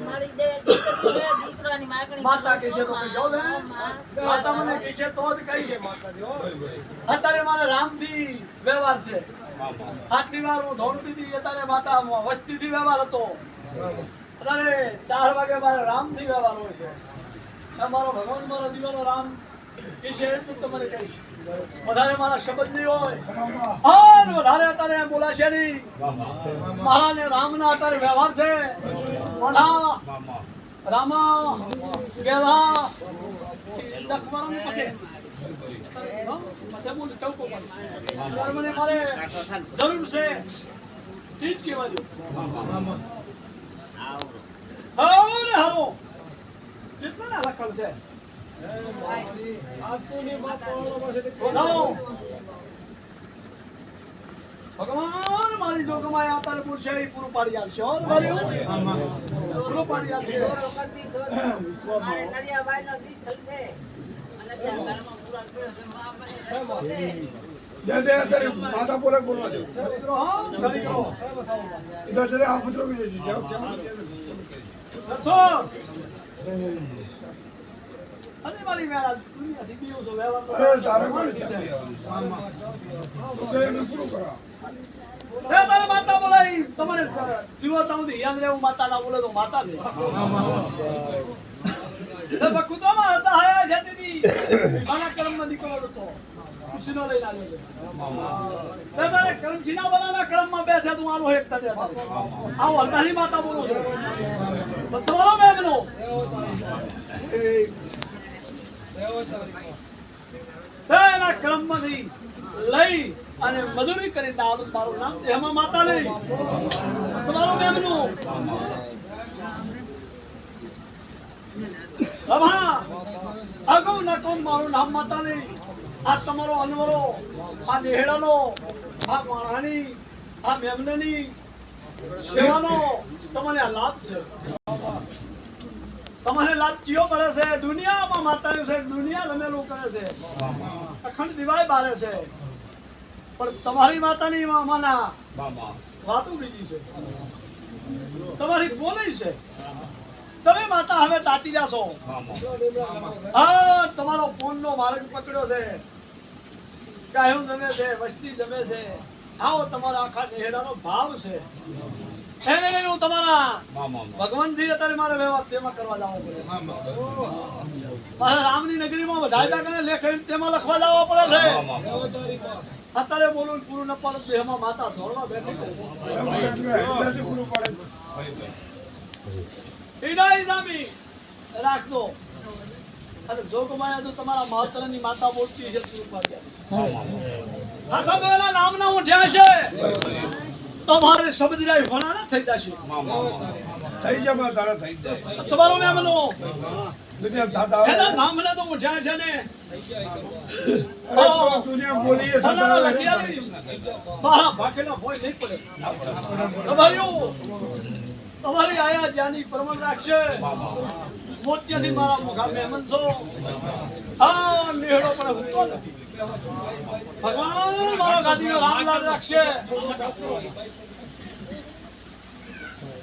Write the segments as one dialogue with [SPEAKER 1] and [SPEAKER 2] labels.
[SPEAKER 1] મારી દે દીકરાની માગણી
[SPEAKER 2] માતા કહેશે તો કઈ ને માતા મને કહેશે તો જ કહી છે માતાજી હો. અત્યારે મારે રામથી વ્યવહાર છે. આટલી વાર હું ધોરણ દીધી અત્યારે માતા વસ્તીથી વ્યવહાર હતો. અત્યારે ચાર વાગે મારે રામથી વ્યવહાર હોય છે. મારો ભગવાન મારો દીવાનો રામ છે એટલું જ તમારે કહીશ. વધારે મારા શબ્દ નહીં હોય. અને વધારે અત્યારે બોલાશે નહીં. મારા ને રામના અત્યારે વ્યવહાર છે. રામા. ગેલા. લખવાનું પછી. મને મારે જરૂર છે. ઠીક કહેવા દો. ને. ભગવાન મારી જો કમાય આપતા પૂરશે એ પૂરું પાડી આપશે હો ને મારી? પૂરું પાડી આપશે
[SPEAKER 1] દોરો કરતી દોરો. મારે નડિયાબાઈનો દીક થશે. અને ત્યાં ઘરમાં પૂરા પડ્યો છે. માં મને રસ્તો દે.
[SPEAKER 3] માતા પૂરક બોલવા દો
[SPEAKER 2] મિત્રો, હા, ઘડી કહો.
[SPEAKER 3] ઇધર જરા આ પુત્રો भी दे दीजिए आप क्या
[SPEAKER 2] સરસો. અને મારી માતા બોલાઈ તમારે જીવતા સુધી બોલે તો માતા ને એ હતા હાયા જતીથી આના કર્મમાં દીકરો હતો ખુશીનો લઈને આવ્યો બેસે તું આલો એક તને આવો હરકારી માતા બોલું છું સવારો મેઘનો. એના કર્મમાંથી લઈ અને મજૂરી કરી તારું મારું નામ દેહમાં માતા લઈ. તમારું રમા અગાઉ ના કોણ મારું નામ માતા નહીં આ તમારો અનવરો, આ નેહડાનો, આ માણાની આ મેમનની સેવાનો તમને આ લાભ છે. તમારે લાભ ચિયો પડે છે દુનિયામાં માતાનું છે દુનિયા રમેલું કરે છે. અખંડ દિવાય બારે છે. પણ તમારી માતાની મામાના વાતો બીજી છે. તમારી બોલી છે. તમે માતા હવે તાટી જાશો હા તમારો ફોન નો માર્ગ પકડ્યો છે. ગાયું જમે છે વસ્તી જમે છે. આવો તમારા આખા ચહેરાનો ભાવ છે. એને લઈને હું તમારા ભગવાનથી અત્યારે મારે વ્યવહાર તેમાં કરવા જવો પડે. મારે રામની નગરીમાં વધારે કાકાને લેખે તેમાં લખવા જવો પડે છે. અત્યારે બોલું પૂરું ન પાડું દેહમાં માતા ધોરણો બેઠી ઈના ઇનામી રાખજો. અને જોગમાયા તો તમારા માતરની માતા બોલતી છે પૂરું પાડ્યા. બેના નામના ઉઠ્યા છે તમારે શબ્દરાય હોના ના થઈ જશે.
[SPEAKER 3] થઈ જાય તારા થઈ જાય.
[SPEAKER 2] તમારો
[SPEAKER 3] દુનિયા થતા
[SPEAKER 2] એના નામના તો ઉઠ્યા છે ને. તમારી આયા જ્યાંની પ્રમાણ રાખશે મોતિયાથી મારા મોઘા મહેમાન છો. આ મેળો પણ હું નથી. ભગવાન મારો ગાદીનો રામલાલ રાખશે.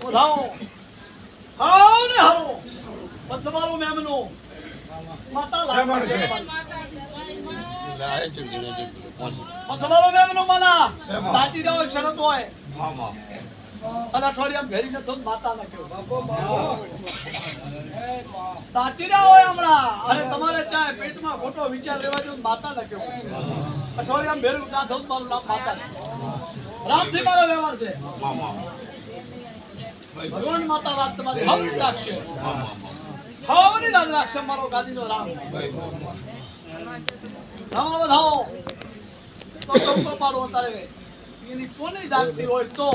[SPEAKER 2] વધાવો હારો ને હારો પછી મેમનો. માતા? લાગે. પછી મારો મહેમાનો માના
[SPEAKER 3] શેમાં?
[SPEAKER 2] સાચી જાઓ શરત હોય. અને અઠવાડિયામાં ઘેરી નતો જ માતા નાખ્યો. સાચી રહ્યા હોય હમણાં. અને તમારે ચાય પેટમાં ખોટો વિચાર લેવા જો માતા નાખ્યો. અઠવાડિયામાં ભેરું ના થયું મારું નામ માતા રામથી મારો વ્યવહાર છે. ભગવાન માતા રાત તમારી હમ રાખશે. હવની રાત રાખશે મારો ગાદીનો રામ. નવા વધાવો. તો પાડો અત્યારે. એની કોની જાગતી હોય તો.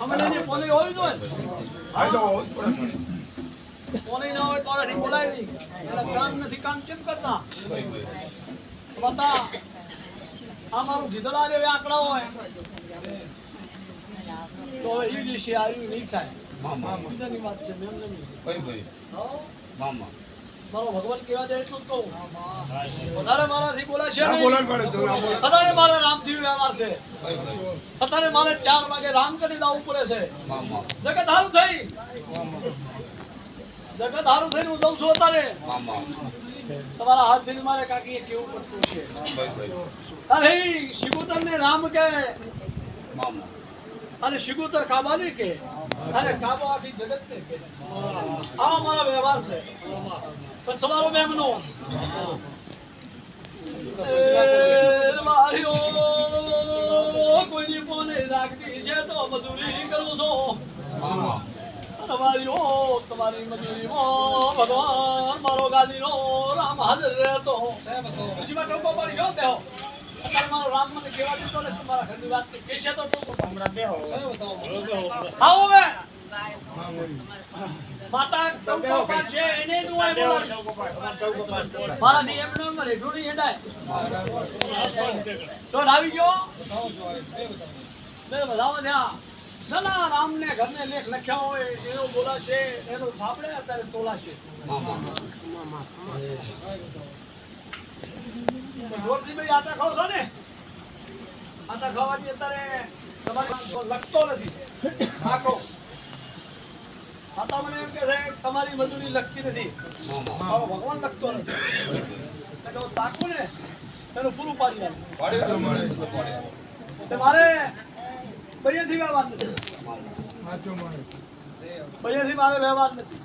[SPEAKER 2] અમને એની કોની હોય ને
[SPEAKER 3] તો.
[SPEAKER 2] કોની હોય તો બોલાય નહીં. એના કામ નથી કામ કેમ કરતા? બતા. આ મારું ગીધડા રે આંકડા હોય. તો એ દિવસે આવ્યું નહીં થાય.
[SPEAKER 3] મામા.
[SPEAKER 2] બીજાની વાત છે મેમ નહીં
[SPEAKER 3] મામા.
[SPEAKER 2] મારો ભગવાન કેવા દે એટલું જ કહું. વધારે મારાથી બોલાશે. અત્યારે મારે રામથી વ્યવહાર છે.
[SPEAKER 3] ભાઈ, ભાઈ.
[SPEAKER 2] અત્યારે મારે ચાર વાગે રામ કરી દાવું પડે છે. જગત હારું થઈ. જગત હારું થઈને હું જઉં છું અત્યારે. તમારા હાથથી મારે કાકીએ કેવું પડતું છે. અરે શિગુતર ને રામ કે અને શિગુતર કાબાની કે અરે કાબો આખી જગત ને કે આ મારા વ્યવહાર છે. પણ સવારો મેમનો એ મારીઓ કોઈની બોલે રાખતી છે તો મજૂરી કરું છું. તમારી ઓ તમારી મજૂરીમાં ભગવાન મારો ગાદીનો રામ હાજર રહેતો. વાર ટોકો પર શું દેહો તમારે મારો રામ મને કેવા દીધો ને તમારા ઘરની વાત કહેશે તો ટોકો આવો હવે. એને બોલાશે અત્યારે તોલાશે ગોળથી આટા ખાવ છો આટા ખાવાથી અત્યારે તમારી લખતો નથી આતા મને એમ કે છે તમારી મજૂરી લખતી નથી. મારો ભગવાન લખતો નથી. એટલે હું તાકું ને એનું પૂરું પાડી મારે બૈયાથી વ્યવહાર નથી. બૈયાથી મારે વ્યવહાર નથી.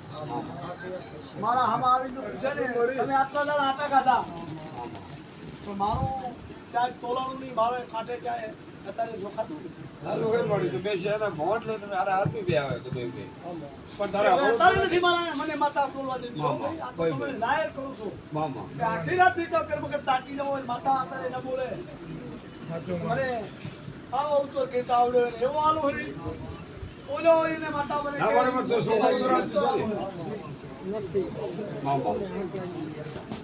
[SPEAKER 2] મારા હામાં આવીને પૂછે ને તમે આટલા દાડા આટા ખાધા. તો મારું ચાય તોલાનું નહીં મારે કાંઠે ચાય અત્યારે જોખાતું નથી
[SPEAKER 3] તારું કઈ તો બે છે ને ભોટ લઈને તમે હાથ બે આવે તો બે બે. પણ તારા
[SPEAKER 2] અત્યારે નથી મારા મને માતા બોલવા દેતી હો
[SPEAKER 3] મામા,
[SPEAKER 2] ભાઈ, આ તો
[SPEAKER 3] ભાઈ,
[SPEAKER 2] તમે
[SPEAKER 3] ભાઈ.
[SPEAKER 2] લાયર કરું છું.
[SPEAKER 3] મામા.
[SPEAKER 2] કે આખી રાતથી ટક્કર બકર તાકી ન હોય માતા અત્યારે ન બોલે. મને. આવો ઉત્તર કેતા આવડે. ને એવો આલો હરી ઓલો એને માતા મને
[SPEAKER 3] ના
[SPEAKER 2] કહે,
[SPEAKER 3] તો છોકરો તો રાત મામા.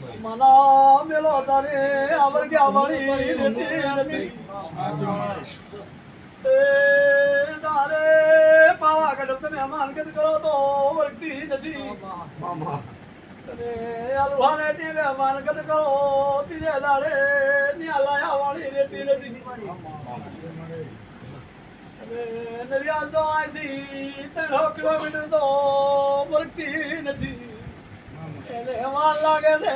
[SPEAKER 2] પૂરું मेलो આલો લખા. લખા બે બે ના ઠર્યા હોય ચાલો ખોરા નીકળો આલો તો પણ કૂતરાના હવાનું શિવ ડાલે નહીં આલો એ ઉમાને આલો હની કાર કાર માર્યો ડાળની શિવો તો મના મેલો તારે આવર ગયા વાળી નથી નથી એ તારે પાવાગઢ તમે અમાનગત કરો તો વળતી નથી
[SPEAKER 3] મામા
[SPEAKER 2] તમે આલુહાને ટેલે અમાનગત કરો ત્રીજે દાડે ન્યા લાયા વાળી રહેતી નથી તમે નરિયાલ તો અહીંથી ત્રણસો કિલોમીટર તો વળતી નથી વાર લાગે છે,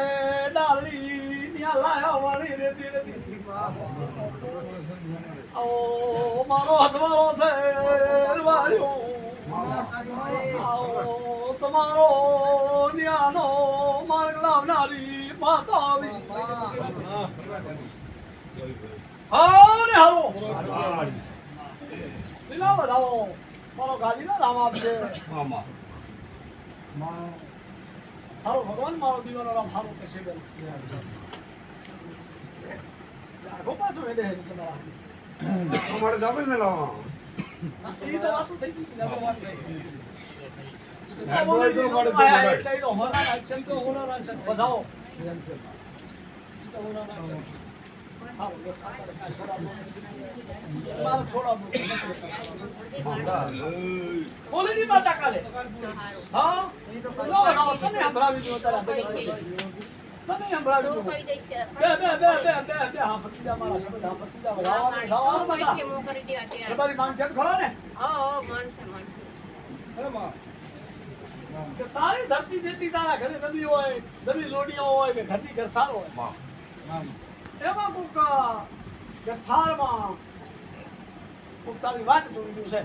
[SPEAKER 2] ડાળી ત્યાં લાયા વાળી રેતી રેતી. ઓ મારો હથવારો છે વાર્યો તમારો ન્યાનો માર્ગ લાવનારી માતા બધા ને મારો ગાદીનો રામ આપશે
[SPEAKER 3] મામા
[SPEAKER 2] હારો ભગવાન મારો દીવાનો રામ હારો કરશે બેન? આખો પાછો હેડે હેડે તમારા
[SPEAKER 3] અમારે જમે મેલો
[SPEAKER 2] ઈ તો વાતું થઈ ગઈ કે વાત થઈ. તારી ધરતી જેટલી તારા ઘરે નદી હોય નદી લોડિયા હોય, કે ઘરની ઘર સારો હોય. એમાં કોક કોક તારી વાટ જોઈ છે.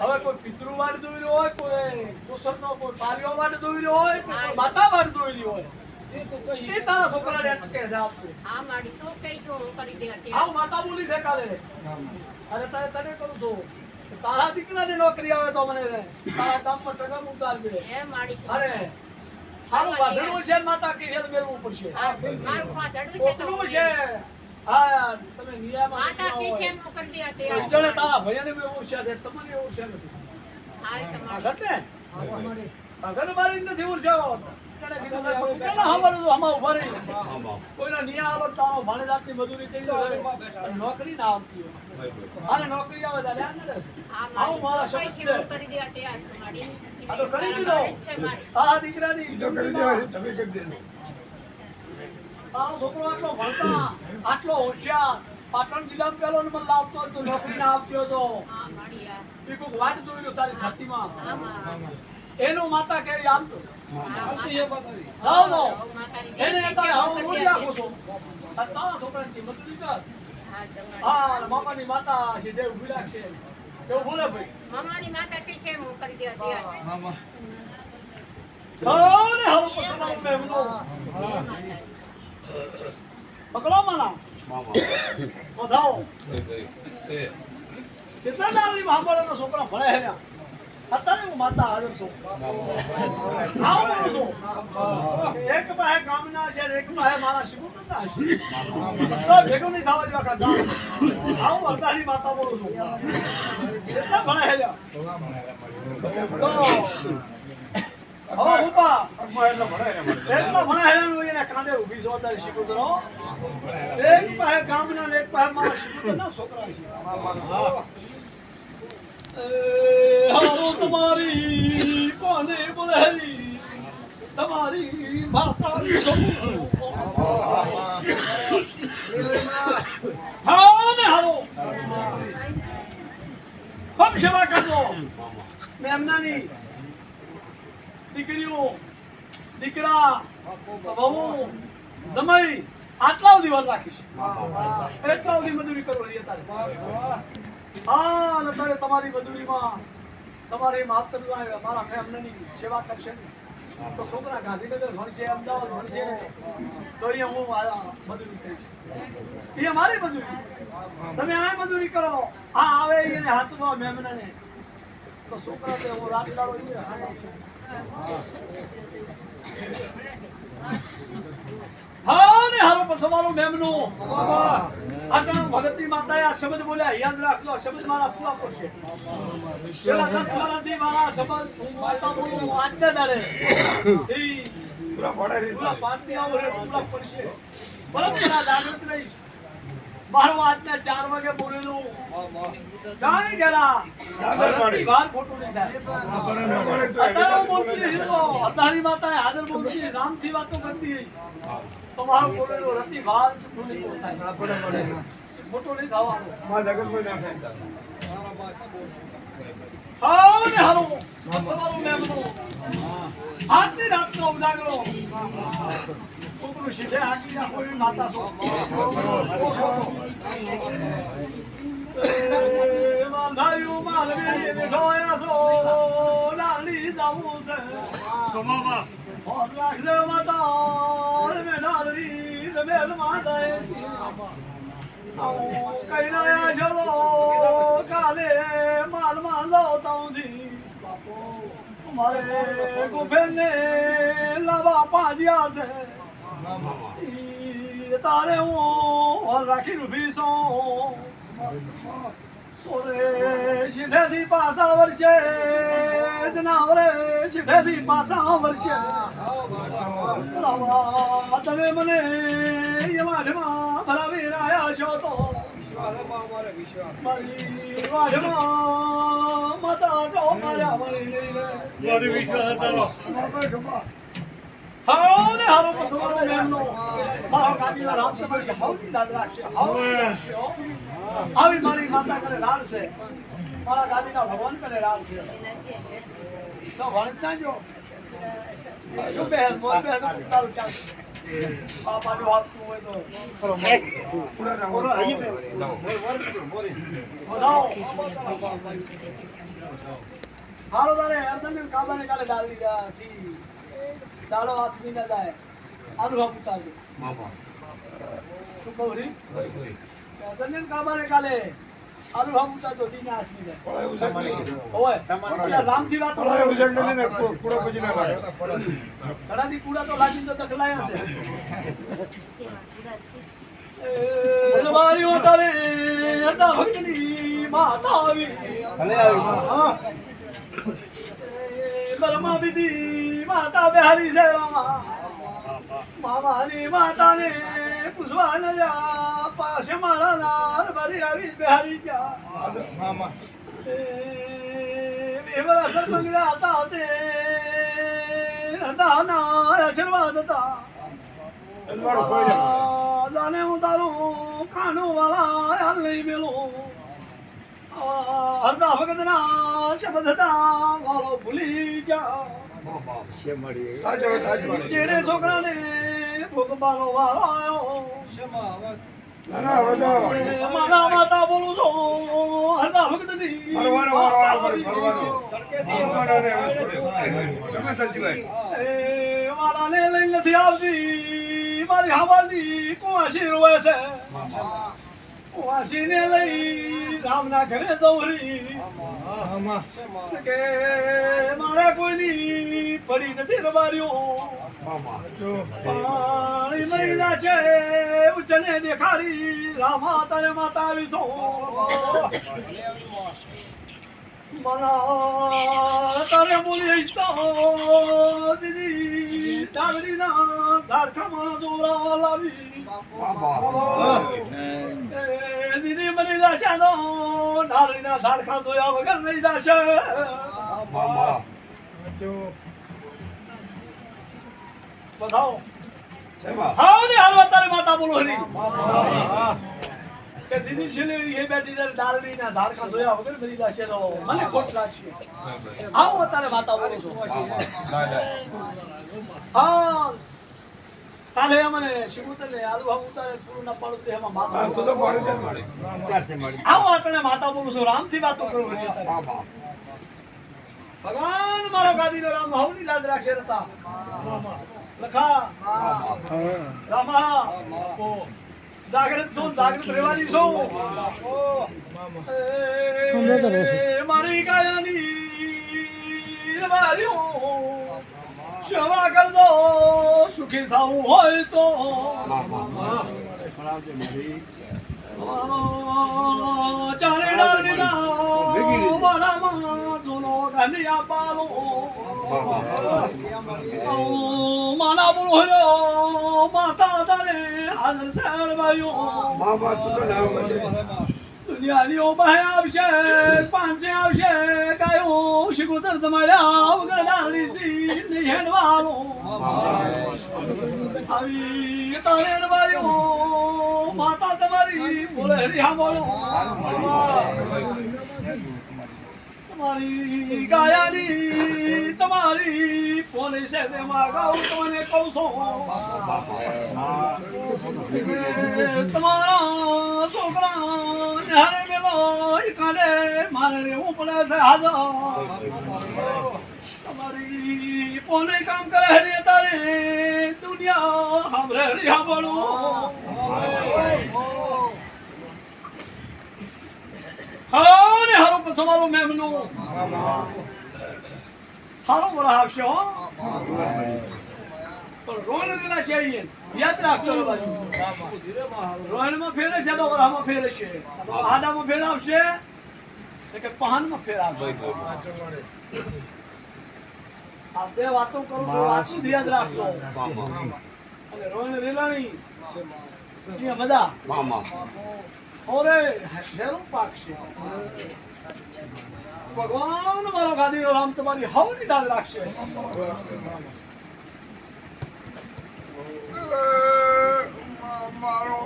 [SPEAKER 2] હવે કોઈ પિતૃ વાડ જોઈ રહ્યો હોય કોઈ કુસરનો કોઈ પારીઓ વાડ જોઈ રહ્યો હોય કોઈ માતા વાડ જોઈ રહ્યો હોય એ તો કઈ એ તારા છોકરાને અટકે છે આપશે આવું માતા બોલી છે કાલે. અરે તારે તને કરું છું. તારા દીકરાને નોકરી આવે તો મને તારા કામ પર સગમ ઉતાર દે. અરે સારું વાંધણું છે માતા કે હેલ મેળવવું પડશે. કોકનું છે હા તમે નિયામાં
[SPEAKER 4] માતા
[SPEAKER 2] નીકળ્યા હોય.
[SPEAKER 4] મોકલી દે
[SPEAKER 2] તો. તારા ભૈયાને બી એવું છે તમને એવું છે નથી.
[SPEAKER 4] તમારે.
[SPEAKER 2] ને આ મારી નથી ઉરજાઓ નોકરી ના આવતી હોય. નોકરી આવે. આવું મારા
[SPEAKER 4] આ
[SPEAKER 2] તો કરી દીધો. આ દીકરાની
[SPEAKER 3] તમે કરી દેજો.
[SPEAKER 2] છોકરો આટલો ભણતા આટલો હોશિયાર. પાટણ જિલ્લામાં પેલો નંબર લાવતો હતો નોકરી ના આપતો હતો એ કોઈક વાટ જોઈ રહ્યો તારી છાતીમાં. એનું માતા કેવી હાલતું
[SPEAKER 4] આ માતા
[SPEAKER 2] લાવ લો
[SPEAKER 4] માતાની
[SPEAKER 2] એને અત્યારે હું
[SPEAKER 4] મોકલી
[SPEAKER 2] રાખું છું. આ તારા છોકરાની નથી કર
[SPEAKER 4] હા.
[SPEAKER 2] હા બાપાની માતા છે દેવ ઊભી છે એવું બોલે ભાઈ.
[SPEAKER 4] મામાની માતા કે દે છે.
[SPEAKER 2] હારો પછી મારું મહેમનો પકડો માના વધાવો કેટલા મહાભારતના છોકરા ભણે હે? અત્યારે હું માતા હાજર છું આવું બોલું છું એક પાસે ગામના છે એક પાસે મારા શિવકુંડના છે તો ભેગું નહીં થવા દેવા કાં ગામ. આવું અર્ધાની માતા બોલું છું કેટલા ભણે હે ત્યાં? તો હવે ઊભા. એટલા ભણે હે ને એને કાંધે ઊભી છો અત્યારે શિકોતરો. એક પાસે ગામના એક પાસે મારા શિકોતરના છોકરા છે હારો તમારી કોને બોલેલી તમારી માતાની છોકરો. હા ને હારો ખૂબ સેવા કરજો. મેમનાની દીકરીઓ, દીકરા, બહુ જમાઈ આટલા સુધી વાર રાખીશ એટલા સુધી મજૂરી કરવાની તારે હા, અને તારે તમારી મજૂરીમાં તમારે માત્ર મારા ફેમિલીની સેવા કરશે તો છોકરા ગાંધીનગર ભણશે, અમદાવાદ ભણશે. તો અહીંયા હું મજૂરી કરીશ. એ મારી મજૂરી? તમે આ મજૂરી કરો. આ આવે એને હાથમાં મેમનાને. તો છોકરા તો હું રાત દાડો હા. ને, હારો પસવારો મેમનો. આટલા ભગતની માતાએ આ શબ્દ બોલ્યા યાદ રાખજો આ શબ્દ મારા પૂરા પડશે પેલા દસ વર્ષથી મારા શબ્દ માતા બોલું આજના દાડે
[SPEAKER 3] પૂરા પડે
[SPEAKER 2] પૂરા પાંચની આવો રે પૂરા પડશે બરાબર આ જાગૃત નહીં મારો આજના ચાર વાગે બોલેલું. જાણી ગયેલા. વાર ખોટું નહીં થાય અત્યારે હું બોલતી અતારી માતાએ હાજર બોલતી રામથી વાતો કરતી રહી તો મારો બોલેલો રતી ખોટું નહીં થાય. ખોટું નહીં થવાનું. હા ને હારો સવારો મેમનો આજની રાતનો ઉજાગરો. કોકનું શીશે આગી આ કોઈ માતા છો. એ વાંધાયું માલવી બેઠોયા છો. લાલી જાવું છે. ના ચલો કાલે માલમાં લો તાઉથી મારે ગુફેને લાવા પાજ્યા છે તારે હું રાખી રૂભી સોરે શીઠેથી પાછા વર્ષે જનાવરે શીઠેથી પાછા વર્ષે લાવા તમે મને યમાઢમાં ભરાવી રહ્યા છો તો. મારી વાઢમાં માતા તો માર્યા મળી લઈને હારો ને હારો પછવાડો મેમનો મારો ગાદીનો રામ તમારી હાવની દાદ રાખશે હાવની રાખશે હો. આવી મારી માતા કરે લાલ છે. મારા ગાદીના ભગવાન કરે લાલ છે. તો ભણતા જો. જો બે મોર બે તો તારું હોય તો. હારો તારે અર્ધન કાબાને કાલે ડાલ દીધા સી. દાડો વાસમી ના જાય શું કહું રી? કાબાને કાલે. આલુ હમ ઉતા તો દીને આસમી જાય? ઓય વાત
[SPEAKER 3] ને કુડા પછી ના લાગે.
[SPEAKER 2] કુડા તો તો દખલાયા છે. મારી ઉતારે ભક્તની માતા આવી. હા. એ બરમા બીદી માતા બિહારી છે. મામાની માતાને પૂછવા ન જા. પાસે મારા લાલ મારી આવી બિહારી ગયા એ વેવરા સરપંગરા હતા તે હતા ના આશીર્વાદ હતા. જાને હું તારું કાનું વાળા યાદ નહીં મેલો હરદા ભગતના શબ્દ હતા વાળો ભૂલી ગયા. ચેડે છોકરાને ભોગવાનો વારો આવ્યો મારા બોલું છું હરદા
[SPEAKER 3] ફરવાનો ને તમે સાચી વાત.
[SPEAKER 2] એ લઈ નથી આવતી મારી હવાની કુવાસી આશીર્વાદ છે કુવાસીને લઈ રામના ઘરે દોરી. કે મારે કોઈની પડી નથી
[SPEAKER 3] રમાર્યો.
[SPEAKER 2] પાણી મરી છે ઉજ્જને દેખાડી રામા તારે માતા વિસો મારા તારે બોલીશ તો દીદી ડાંગરીના ઝાડખામાં જોરા લાવી.
[SPEAKER 3] મામા.
[SPEAKER 2] જશે ઝાડખા જોયા વગર નહીં જાશે.
[SPEAKER 3] મામા.
[SPEAKER 2] બતાવો
[SPEAKER 3] શેમાં?
[SPEAKER 2] હા ને તારે માતા બોલો હરી. કે દીદી છેલ્લે એ બેઠી જોયા વગર મરી જશે તો મને ખોટ લાગશે. આવો તારે માતા બોલો.
[SPEAKER 3] ના, ના.
[SPEAKER 2] હા કાલે અમને શિવુતર ને આલુ હાવું તારે પૂરું ના પાડું તો એમાં માતા
[SPEAKER 3] હા, તું તો
[SPEAKER 2] બોલો.
[SPEAKER 3] પાડી દે મારી.
[SPEAKER 2] આવો આપણે માતા બોલું છું રામથી વાતો કરું છું અત્યારે.
[SPEAKER 3] મામા.
[SPEAKER 2] ભગવાન મારો ગાદીનો રામ હવની લાજ રાખશે રતા લખા રામા જાગૃત છું જાગૃત રહેવાની છું મારી કાયાની વાર્યો સેવા કરજો, સુખી થવું હોય તો. ચારે ડાળીના મારામાં જૂનો ધનિયા પાલો માના બોલ્યો માતા તારે હાજર
[SPEAKER 3] આવે.
[SPEAKER 2] દુનિયાની ઓ બહે આવશે, પાંચે આવશે, ગાયો શિકોતર મળ્યા વગર ડાળીથી નહીં હેડવાલો આવી તારે રવાયો માતા તમારી બોલે હરિહા બોલો. તમારી ગાયાની, તમારી પોલીસ છે તે ગાઉં તમને કહું છું. તમારા છોકરા હારે મેલો કાલે મારે રહેવું પડે છે હાજર. તમારી પોને કામ કરે રે તારે દુનિયા હામરે હરી હાંભળો હા? ને હારો પછી મારો મેમનો હારો વરા આવશે હો પણ રોણ રેલા છે. યાદ રાખજો રોહણમાં ફેરે છે તો વરામાં ફેરે છે તો આડામાં ફેર આવશે કે પહાનમાં ફેર આવશે આ બે વાતો કરું તો વાતું યાદ રાખજો. અને રોહણ રેલાણી ત્યાં બધા. ઓરે હેરું પાક છે ભગવાન મારો ગાદીનો રામ તમારી હવની દાદ રાખશે
[SPEAKER 3] મારો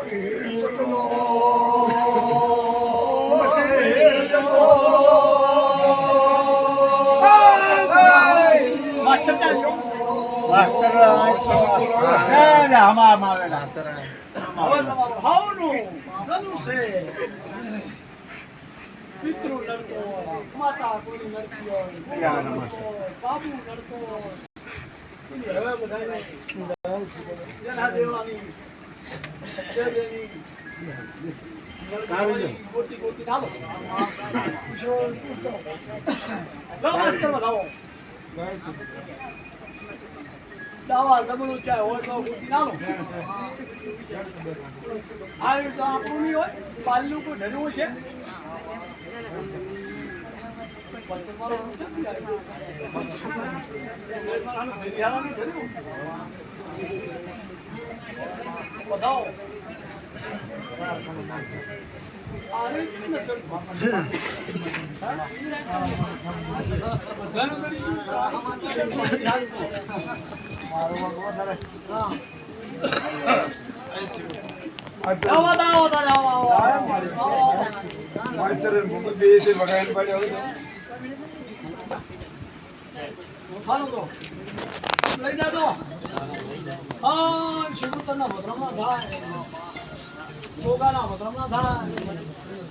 [SPEAKER 2] હવે તમારું હાવનું છે પિતૃ નડતો હોય, માતા કોઈ નડતી હોય, બાબુ નડતો હોય. હવે બધાને? જેના દેવાની, જે દેવી, ગોતી ગોતી ના લાવો દાવા જમણું ચાય હોય તો ગોતી ના લો આ આપણું નહીં હોય બાલનું કોઈ ધર્યું છે? બતાવો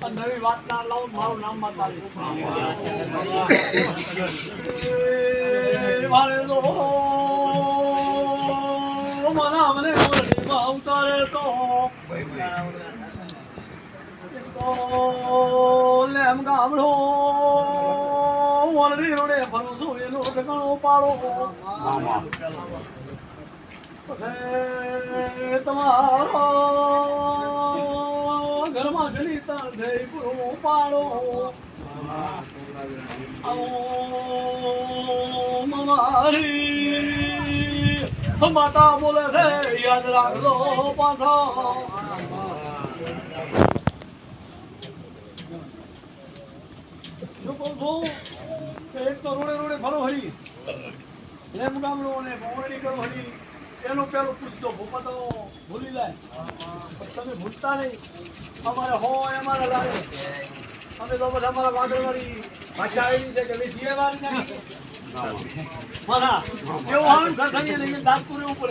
[SPEAKER 2] નવી વાત ના લાવું મારું નામમાં એ મારે મને અવતારે તો લેમ ગામડો વળરી રોડે છું એનો ઠકાણો પાડો. પછી તમારો ઘરમાં જલી તાર જઈ પૂરો પાડો. આવો મારી માતા બોલે છે, યાદ રાખજો પાછો. એક તો રોડે રોડે ફરો હરી. લેમ ગામડો અને મોરડી કરો હરી. એનો પેલો પૂછતો, ભૂપા, તો ભૂલી જાય. તમે ભૂલતા નહીં. અમારે હોય અમારે લાગે. અમે તો બધા અમારા વાદળવાળી ભાષા આવી છે કે વાળી નાખી મારા પૂરે ઉપર